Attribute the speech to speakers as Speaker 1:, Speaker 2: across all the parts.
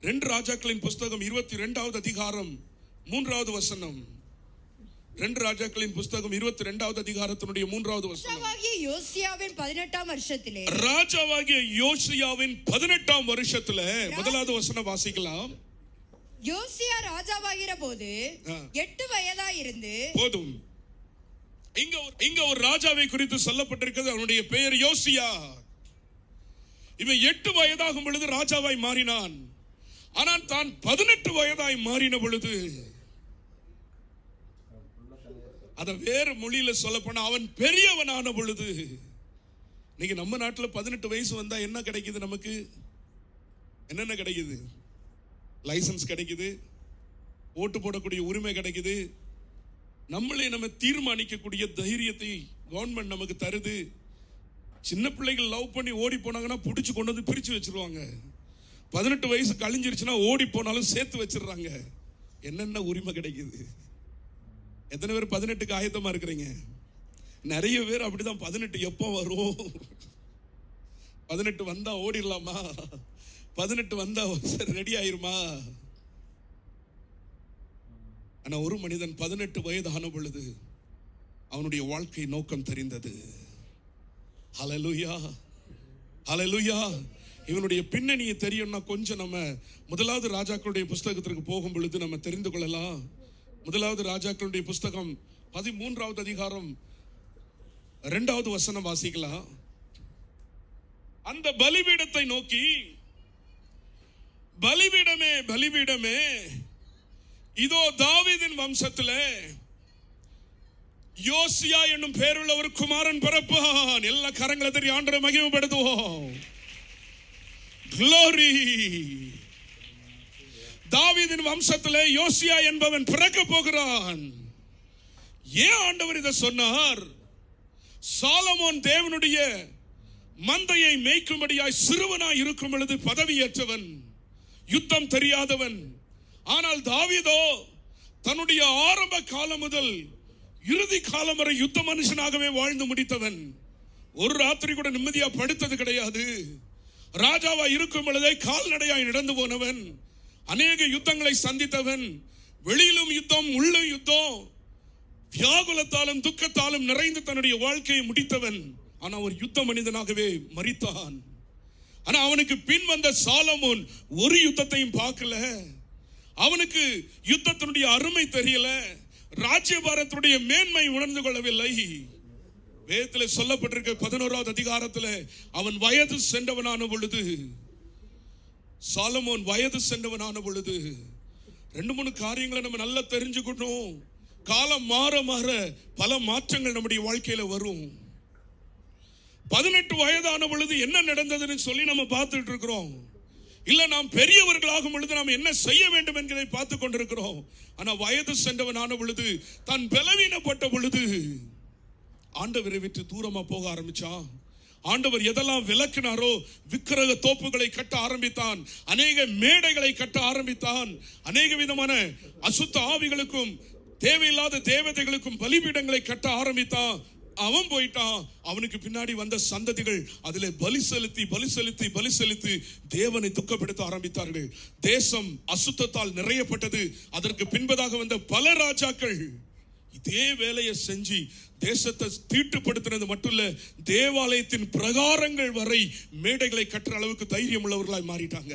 Speaker 1: ரெண்டு ராஜாக்களின் புஸ்தகம் இருபத்தி ரெண்டாவது அதிகாரம் மூன்றாவது வசனம். ரெண்டு ராஜாக்களின் புஸ்தகம் இருபத்தி ரெண்டாவது அதிகாரத்தினுடைய மூன்றாவது வசனம்.
Speaker 2: யோசியாவின் பதினெட்டாம் வருஷத்திலே.
Speaker 1: ராஜாவாகிய யோசியாவின் பதினெட்டாம் வருஷத்துல. முதலாவது வசனம் வாசிக்கலாம்.
Speaker 2: யோசியா ராஜாவாகிற போது. எட்டு வயதா இருந்து
Speaker 1: போதும். இங்க ஒரு- இங்க ஒரு ராஜாவை குறித்து சொல்லப்பட்டிருக்கிறது. அவனுடைய பெயர் யோசியா. இவன் எட்டு வயதாகும் பொழுது ராஜாவாய் மாறினான். ஆனால் தான் பதினெட்டு வயதாய் மாறின பொழுது அதை வேறு மொழியில சொல்ல போனா அவன் பெரியவனான பொழுது இன்னைக்கு நம்ம நாட்டில் பதினெட்டு வயசு வந்தா என்ன கிடைக்குது நமக்கு? என்னென்ன கிடைக்குது? லைசன்ஸ் கிடைக்குது ஓட்டு போடக்கூடிய உரிமை கிடைக்குது நம்மளே நம்ம தீர்மானிக்கக்கூடிய தைரியத்தை கவர்மெண்ட் நமக்கு தருது. சின்ன பிள்ளைகள் லவ் பண்ணி ஓடி போனாங்கன்னா பிடிச்சி கொண்டு வந்து பிரித்து வச்சிருவாங்க. பதினெட்டு வயசு கழிஞ்சிருச்சுன்னா ஓடி போனாலும் சேர்த்து வச்சிடுறாங்க. என்னென்ன உரிமை கிடைக்குது? எத்தனை பேர் பதினெட்டுக்கு ஆயத்தமா இருக்கிறீங்க? நிறைய பேர் அப்படிதான் பதினெட்டு எப்போ வரும்? பதினெட்டு வந்தா ஓடிடலாமா? பதினெட்டு வந்தா சரி ரெடி ஆயிருமா? ஆனா ஒரு மனிதன் பதினெட்டு வயது ஆன பொழுது அவனுடைய வாழ்க்கை நோக்கம் தெரிந்தது. ஹலலுயா ஹலலுயா இவனுடைய பின்னணியை தெரியும்னா கொஞ்சம் நம்ம முதலாவது ராஜாக்களுடைய புஸ்தகத்திற்கு போகும் பொழுது நம்ம தெரிந்து கொள்ளலாம். முதலாவது ராஜாக்களுடைய புஸ்தகம் பதிமூன்றாவது அதிகாரம் இரண்டாவது வசனம் வாசிக்கலாம். அந்த பலிபீடத்தை நோக்கி பலிபீடமே பலிபீடமே இதோ தாவிதின் வம்சத்துல யோசியா என்னும் பேருள்ள ஒரு குமாரன் பிறப்பான். எல்லா கரங்களை தெரிய ஆண்டரை மகிமைப்படுத்துவோம். க்ளோரி தாவீதின் வம்சத்திலே யோசியா என்பவன் பிறக்க போகிறான். ஏன் ஆண்டவர் இதை சொன்னார்? சாலமோன் தேவனுடைய மந்தையை மேய்க்கும்படியாய் சிறுவனாய் இருக்கும் பொழுது பதவியேற்றவன் யுத்தம் தெரியாதவன். ஆனால் தாவீதோ தன்னுடைய ஆரம்ப காலம் முதல் இறுதி காலம் வரை யுத்த மனுஷனாகவே வாழ்ந்து முடித்தவன். ஒரு ராத்திரி கூட நிம்மதியா படுத்தது கிடையாது. ராஜாவா இருக்கும் பொழுதே கால்நடையாய் நடந்து போனவன் அநேக யுத்தங்களை சந்தித்தவன் வெளியிலும் யுத்தம் உள்ளும் யுத்தம் வியாகுலத்தாலும் துக்கத்தாலும் நிறைந்து தன்னுடைய வாழ்க்கையை முடித்தவன். ஆனா ஒரு யுத்த மனிதனாகவே மறித்தான் ஆனா அவனுக்கு பின் வந்த சாலமோன் ஒரு யுத்தத்தையும் பார்க்கல. அவனுக்கு யுத்தத்தினுடைய அருமை தெரியல. ராஜ்யபாரத்தினுடைய மேன்மை உணர்ந்து கொள்ளவில்லை. வேதத்தில் சொல்லப்பட்டிருக்க பதினோராவது அதிகாரத்தில் அவன் வயது சென்றவனான பொழுது சாலமோன் வயது சென்றவனான பொழுது ரெண்டு மூணு காரியங்களை நம்ம நல்லா தெரிஞ்சுக்கணும் காலம் மாற மாற பல மாற்றங்கள் நம்முடைய வாழ்க்கையில வரும். பதினெட்டு வயதான பொழுது என்ன நடந்ததுன்னு சொல்லி நம்ம பார்த்துட்டு இருக்கிறோம். இல்ல நாம் பெரியவர்களாகும் பொழுது நாம் என்ன செய்ய வேண்டும் என்கிறதை பார்த்து கொண்டிருக்கிறோம். ஆனா வயது சென்றவனான பொழுது தான் பலவீனப்பட்ட பொழுது ஆண்டவரை விட்டு தூரமா போக ஆரம்பிச்சான். ஆண்டவர் எதெல்லாம் விளக்கினாரோ விக்கிரக தோப்புகளை கட்ட ஆரம்பித்தான். அநேக மேடைகளை கட்ட ஆரம்பித்தான். அநேக விதமான அசுத்த ஆவிகளுக்கும் தேவையில்லாத தேவதைகளுக்கும் பலிபீடங்களை கட்ட ஆரம்பித்தான். அவன் போயிட்டான். அவனுக்கு பின்னாடி வந்த சந்ததிகள் அதிலே பலி செலுத்தி பலி செலுத்தி பலி செலுத்தி தேவனை துக்கப்படுத்த ஆரம்பித்தார்கள். தேசம் அசுத்தத்தால் நிறையப்பட்டது. அதற்கு பின்பதாக வந்த பல ராஜாக்கள் இதே வேலையை செஞ்சு தேசத்தை தீட்டுப்படுத்தினது மட்டும் இல்ல தேவாலயத்தின் பிரகாரங்கள் வரை மேடைகளை கட்டுற அளவுக்கு தைரியம் உள்ளவர்களாய் மாறிட்டாங்க.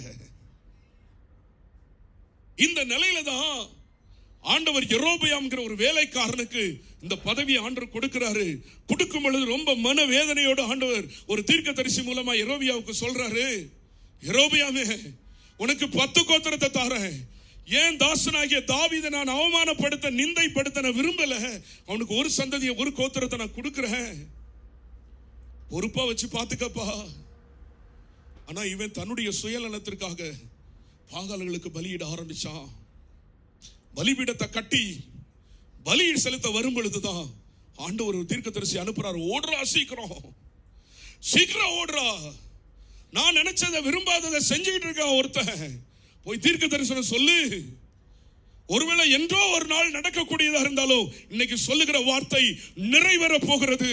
Speaker 1: இந்த நிலையில தான் ஆண்டவர் எரோபியாம்ங்கிற ஒரு வேலைக்காரனுக்கு இந்த பதவியை ஆண்டவர் கொடுக்கிறாரு. கொடுக்கும் பொழுது ரொம்ப மன வேதனையோடு ஆண்டவர் ஒரு தீர்க்க தரிசி மூலமா எரோபியாவுக்கு சொல்றாரு எரோபியாமே உனக்கு பத்து கோத்திரத்தை தாரேன். ஏன் தாசனாகிய தாவீதை நான் அவமானப்படுத்த நிந்தைப்படுத்த நான் விரும்பல? அவனுக்கு ஒரு சந்ததியை ஒரு கோத்திரத்தை நான் கொடுக்குறேன். பொறுப்பா வச்சு பாத்துக்கப்பா ஆனா இவன் தன்னுடைய சுயநலத்திற்காக பாகால்களுக்கு பலியிட ஆரம்பிச்சான். பலிபீடத்தை கட்டி பலி செலுத்த வரும் பொழுதுதான் ஆண்டவர் ஒரு தீர்க்கதரிசி அனுப்புறாரு. ஓடுறா சீக்கிரம். சீக்கிரம் ஓடுறா. நான் நினைச்சதை விரும்பாததை செஞ்சுக்கிட்டு இருக்கான் ஒருத்தன். போய் தீர்க்க தரிசனம் சொல்லு. ஒருவேளை என்றோ ஒரு நாள் நடக்கக்கூடியதா இருந்தாலும் இன்னைக்கு சொல்லுகிற வார்த்தை நிறைவேற போகிறது.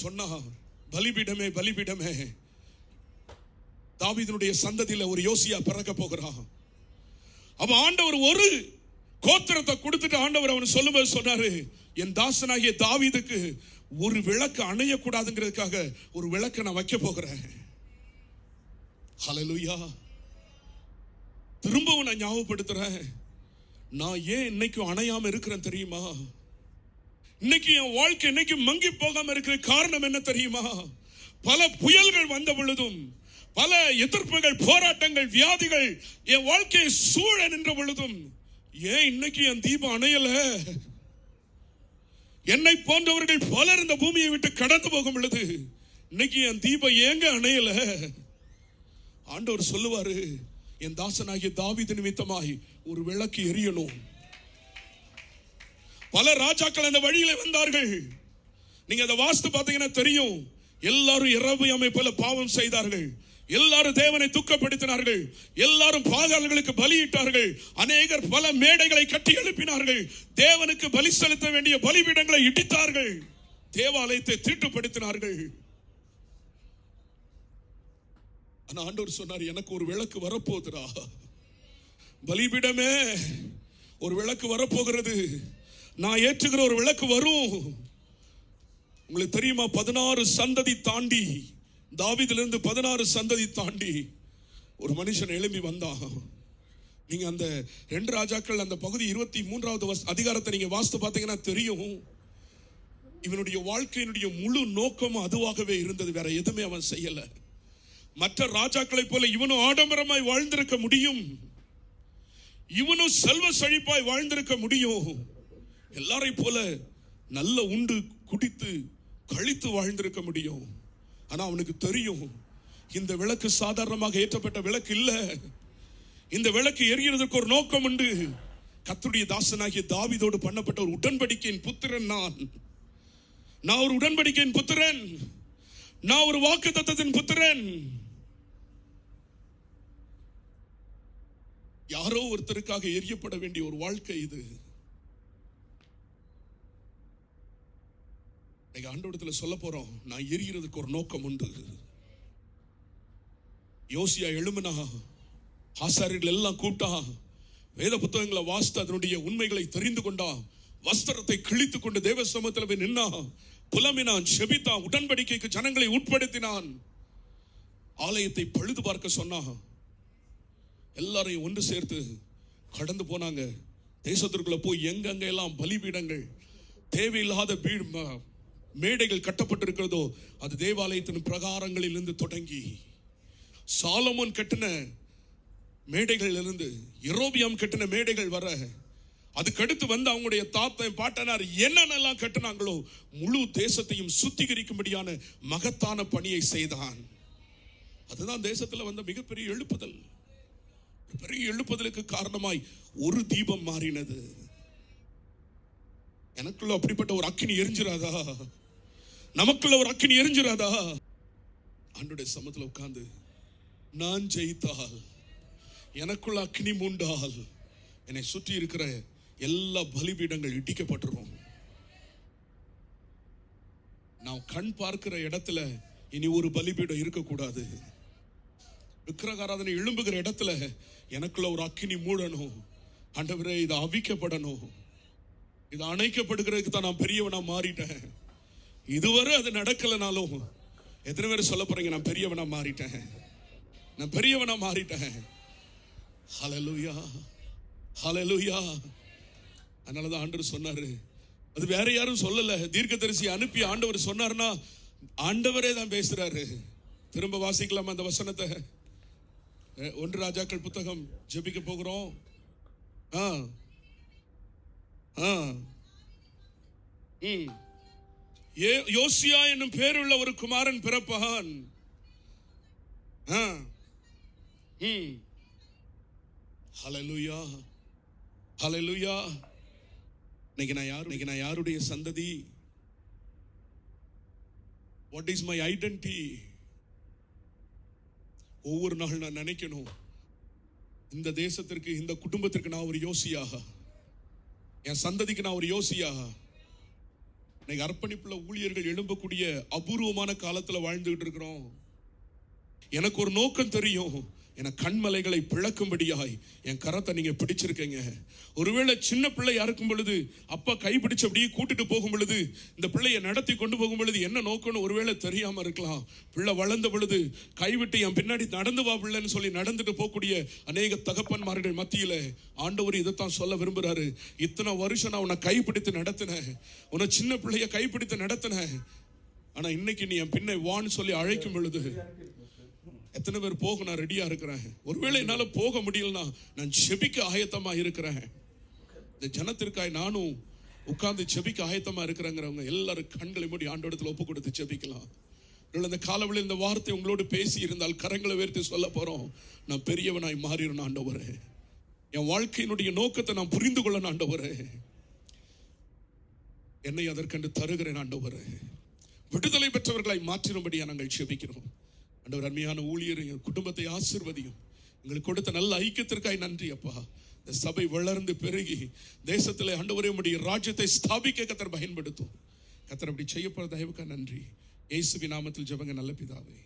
Speaker 1: சொன்னா பலிபீடமே பலிபீடமே. தாவிதனுடைய சந்ததியில ஒரு யோசியா பிறக்க போகிறான். அவன் ஆண்டவர் ஒரு கோத்திரத்தை கொடுத்துட்டு ஆண்டவர் அவன் சொல்லும்போது சொன்னாரு என் தாசனாகிய தாவீதுக்கு ஒரு விளக்கு அணையக்கூடாதுங்கிறதுக்காக ஒரு விளக்கை நான் வைக்க போகிறேன். ஹலலுயா திரும்பவும் நான் ஞாபகப்படுத்துறேன். நான் ஏன் இன்னைக்கும் அணையாம இருக்கிறேன் தெரியுமா? இன்னைக்கு என் வாழ்க்கை இன்னைக்கு மங்கி போகாம இருக்கிற காரணம் என்ன தெரியுமா? பல புயல்கள் வந்த பொழுதும் பல எதிர்ப்புகள் போராட்டங்கள் வியாதிகள் என் வாழ்க்கையை சூழ நின்ற பொழுதும் ஏன் இன்னைக்கு என் தீபம் அணையல? என்னை போன்றவர்கள் பலர் இந்த பூமியை விட்டு கடந்து போகும் பொழுது இன்னைக்கு என் தீபம் ஏங்க அணையல? ஆண்டவர் சொல்லுவாரு என் தாசனாகிய தாவித நிமித்தமாய் ஒரு விளக்கு எரியணும். பல ராஜாக்கள் அந்த வழியில வந்தார்கள். நீங்க அதை வாஸ்து பார்த்தீங்கன்னா தெரியும். எல்லாரும் இரவு அமைப்புல பாவம் செய்தார்கள். எல்லாரும் தேவனை துக்கப்படுத்தினார்கள். எல்லாரும் பாதாளர்களுக்கு பலியிட்டார்கள். அநேகர் பல மேடைகளை கட்டி எழுப்பினார்கள். தேவனுக்கு பலி செலுத்த வேண்டிய பலிபீடங்களை இடித்தார்கள். தேவாலயத்தை தீட்டுப்படுத்தினார்கள். ஆனா ஆண்டவர் சொன்னார் எனக்கு ஒரு விளக்கு வரப்போகுதுடா. பலிபிடமே ஒரு விளக்கு வரப்போகிறது. நான் ஏற்றுகிற ஒரு விளக்கு வரும். உங்களுக்கு தெரியுமா? பதினாறு சந்ததி தாண்டி தாவிதிலிருந்து பதினாறு சந்ததி தாண்டி ஒரு மனுஷன் எழும்பி வந்தான். நீங்க அந்த ரெண்டு ராஜாக்கள் அந்த பகுதி இருபத்தி மூன்றாவது அதிகாரத்தை நீங்க வாஸ்து பார்த்தீங்கன்னா தெரியும். இவனுடைய வாழ்க்கையினுடைய முழு நோக்கமும் அதுவாகவே இருந்தது. வேற எதுவுமே அவன் செய்யலை. மற்ற ராஜாக்களைப் போல இவனும் ஆடம்பரமாய் வாழ்ந்திருக்க முடியும். இவனும் செல்வ செழிப்பாய் வாழ்ந்திருக்க முடியும். எல்லாரை போல நல்ல உண்டு குடித்து கழித்து வாழ்ந்திருக்க முடியும். ஆனா அவனுக்கு தெரியும் இந்த விளக்கு சாதாரணமாக ஏற்றப்பட்ட விளக்கு இல்ல. இந்த விளக்கு எரியறதுக்கு ஒரு நோக்கம் உண்டு. கத்துடைய தாசனாகிய தாவிதோடு பண்ணப்பட்ட ஒரு உடன்படிக்கையின் புத்திரன் நான். நான் ஒரு உடன்படிக்கையின் புத்திரன். நான் ஒரு வாக்கு தத்தத்தின் புத்திரன். யாரோ ஒருத்தருக்காக எரியப்பட வேண்டிய ஒரு வாழ்க்கை இது. இன்னைக்கு ஆண்டோடத்துல சொல்ல போறோம் நான் எரியறதுக்கு ஒரு நோக்கம் உண்டு. யோசியா எழுமனா ஆசாரியர்கள் எல்லாம் கூட்டா வேத புத்தகங்களை வாசித்து அதனுடைய உண்மைகளை தெரிந்து கொண்டா வஸ்திரத்தை கிழித்துக் கொண்டு தேவ சமத்தில் போய் நின்னா புலமினான் செபித்தான் உடன்படிக்கைக்கு ஜனங்களை உட்படுத்தினான். ஆலயத்தை பழுது பார்க்க சொன்னான் எல்லாரையும் ஒன்று சேர்த்து கடந்து போனாங்க. தேசத்திற்குள்ள போய் எங்கெங்க எல்லாம் பலிபீடங்கள் தேவையில்லாத பீ- ம- மேடைகள் கட்டப்பட்டிருக்கிறதோ அது தேவாலயத்தின் பிரகாரங்களிலிருந்து தொடங்கி சாலமோன் கட்டின மேடைகள் இருந்து எரோபியம் கட்டின மேடைகள் வர அதுக்கடுத்து வந்து அவங்களுடைய தாத்தன் பாட்டனார் என்னென்னலாம் கட்டினாங்களோ முழு தேசத்தையும் சுத்திகரிக்கும்படியான மகத்தான பணியை செய்தான். அதுதான் தேசத்தில் வந்த மிகப்பெரிய எழுப்புதல். பெரிய எழுப்புதலுக்கு காரணமாய் ஒரு தீபம் மாறினது. எனக்குள்ள அப்படிப்பட்ட ஒரு அக்கினி எரிஞ்சிராதா? நமக்குள்ள ஒரு அக்கினி எரிஞ்சிராதா? அன்றைய சமத்துல உட்கார்ந்து நான் ஜெயித்தால் எனக்குள்ள அக்கினி மூண்டால் என்னை சுற்றி இருக்கிற எல்லா பலிபீடங்கள் இடிக்கப்பட்டுரும். நான் கண் பார்க்கிற இடத்துல இனி ஒரு பலிபீடம் இருக்கக்கூடாது. விக்கிரகாராதனை எழும்புகிற இடத்துல எனக்குள்ள ஒரு அக்கினி மூடணும். ஆண்டவரே இது அவிக்கப்படணும். இது அணைக்கப்படுகிறதுக்கு தான் நான் பெரியவனா மாறிட்டேன். இதுவரை அது நடக்கலைனாலும் எத்தனை பேர் சொல்ல போறீங்க நான் பெரியவனா மாறிட்டேன். நான் பெரியவனா மாறிட்டேன். ஹலலுயா ஹலலுயா அதனால தான் ஆண்டவர் சொன்னாரு. அது வேற யாரும் சொல்லல. தீர்க்கதரிசி அனுப்பி ஆண்டவர் சொன்னார்னா ஆண்டவரே தான் பேசுறாரு. திரும்ப வாசிக்கலாமா அந்த வசனத்தை? ஒன்று ராஜாக்கள் புத்தகம் ஜெபிக்க போகிறோம். ஆ ஆ. ம். ஏ- யோசியா என்னும் பேருள்ள ஒரு குமாரன் பிறப்பான் ஆ. ம். இன்னைக்கு நான் யாரு இன்னைக்கு நான் யாருடைய சந்ததி? வாட் இஸ் மை ஐடென்டி ஒவ்வொரு நாள் நான் நினைக்கணும். இந்த தேசத்திற்கு இந்த குடும்பத்திற்கு நான் ஒரு யோசியாக. என் சந்ததிக்கு நான் ஒரு யோசியாக. இன்னைக்கு அர்ப்பணிப்புள்ள ஊழியர்கள் எழும்பக்கூடிய அபூர்வமான காலத்தில் வாழ்ந்துகிட்டு இருக்கிறோம். எனக்கு ஒரு நோக்கம் தெரியும். என கண்மலைகளை பிளக்கும்படியாய் என் கரத்தை நீங்க பிடிச்சிருக்கீங்க. ஒருவேளை சின்ன பிள்ளையா இருக்கும் பொழுது அப்பா கைப்பிடிச்சு அப்படியே கூட்டிட்டு போகும் பொழுது இந்த பிள்ளையை நடத்தி கொண்டு போகும் பொழுது என்ன நோக்கம்னு ஒருவேளை தெரியாம இருக்கலாம். பிள்ளை வளர்ந்த பொழுது கைவிட்டு என் பின்னாடி நடந்து வா பிள்ளைன்னு சொல்லி நடந்துட்டு போகக்கூடிய அநேக தகப்பன்மார்கள் மத்தியில ஆண்டவர் இதைத்தான் சொல்ல விரும்புறாரு. இத்தனை வருஷம் நான் உன்னை கைப்பிடித்து நடத்தினேன். உன்னை சின்ன பிள்ளைய கைப்பிடித்து நடத்தினேன். ஆனா இன்னைக்கு நீ என் பின்னை வான்னு சொல்லி அழைக்கும் பொழுது எத்தனை பேர் போக நான் ரெடியாக இருக்கிறேன். ஒருவேளை என்னால் போக முடியலனா நான் செபிக்க ஆயத்தமாக இருக்கிறேன். இந்த ஜனத்திற்காய் நானும் உட்கார்ந்து செபிக்க ஆயத்தமாக இருக்கிறேங்கிறவங்க எல்லாரும் கண்களை மூடி ஆண்டோடத்துல ஒப்பு கொடுத்து செபிக்கலாம். ஒருவேளை இந்த காலவெளியில் இந்த வார்த்தை உங்களோடு பேசி இருந்தால் கரங்களை உயர்த்தி சொல்ல போகிறோம் நான் பெரியவனாய் மாறிடணும் ஆண்டவர். என் வாழ்க்கையினுடைய நோக்கத்தை நான் புரிந்து கொள்ளணும் ஆண்டவர். என்னை அதற்கென்று தருகிறேன் ஆண்டவர். விடுதலை பெற்றவர்களாய் மாற்றிடும்படியாக நாங்கள் செபிக்கிறோம். ஆண்டவர் அருமையான ஊழியர் எங்கள் குடும்பத்தை ஆசிர்வதியும். எங்களுக்கு கொடுத்த நல்ல ஐக்கியத்திற்காய் நன்றி அப்பா. இந்த சபை வளர்ந்து பெருகி தேசத்தில் ஆண்டவரே முடிய ராஜ்யத்தை ஸ்தாபிக்க கத்தர் பயன்படுத்தும். கத்தர் அப்படி செய்யப்படுற தயவுக்கா நன்றி. இயேசுவி நாமத்தில் ஜெபங்க நல்ல பிதாவே.